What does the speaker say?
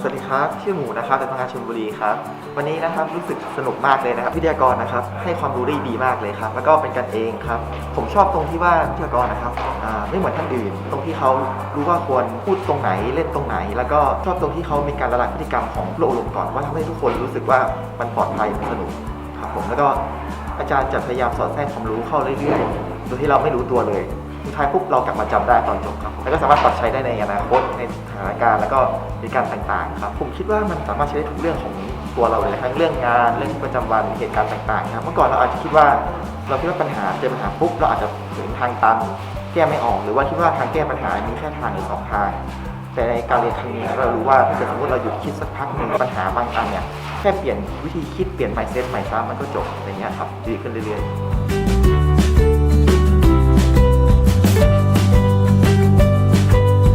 สวัสดีครับ ชื่อหมูนะครับจากทางานชลบุรีครับ วันนี้นะครับรู้สึกสนุกมากเลยนะครับวิทยากรนะครับให้ความรู้ได้ดีมากเลยครับ แล้วก็เป็นกันเองครับ ผมชอบตรงที่ว่าวิทยากรนะครับไม่เหมือนท่านอื่น ตรงที่เขารู้ว่าควรพูดตรงไหนเล่นตรงไหน แล้วก็ชอบตรงที่เขามีการละลายพฤติกรรมของโลกลงก่อนว่าทำให้ทุกคนรู้สึกว่ามันปลอดภัยมันสนุกครับผมแล้วก็อาจารย์จะพยายามสอดแทรกความรู้เข้าเรื่อยๆโดยที่เราไม่รู้ตัวเลย สุดท้ายปุ๊บเรากลับมาจำได้ตอนจบครับแล้วก็สามารถปรับใช้ได้ในอนาคตในสถานการณ์แล้วก็ในการต่างๆครับผมคิดว่ามันสามารถใช้ได้ทุกเรื่องของตัวเราเลยทั้งเรื่องงานเรื่องประจำวันเหตุการณ์ต่างๆครับเมื่อก่อนเราอาจจะคิดว่าเราคิดว่าปัญหาเจอปัญหาปุ๊บเราอาจจะถึงทางตันแก้ไม่ออกหรือว่าคิดว่าทางแก้ปัญหามีแค่ทางหรือสองทาง แต่ในการเรียนครั้งนี้เรารู้ว่าถ้าเกิดสมมติเราหยุดคิดสักพักหนึ่งปัญหาบางอันเนี่ยแค่เปลี่ยนวิธีคิดเปลี่ยน mindset ใหม่ซ้ำมันก็จบอย่างเงี้ยครับดีขึ้นเรื่อยๆ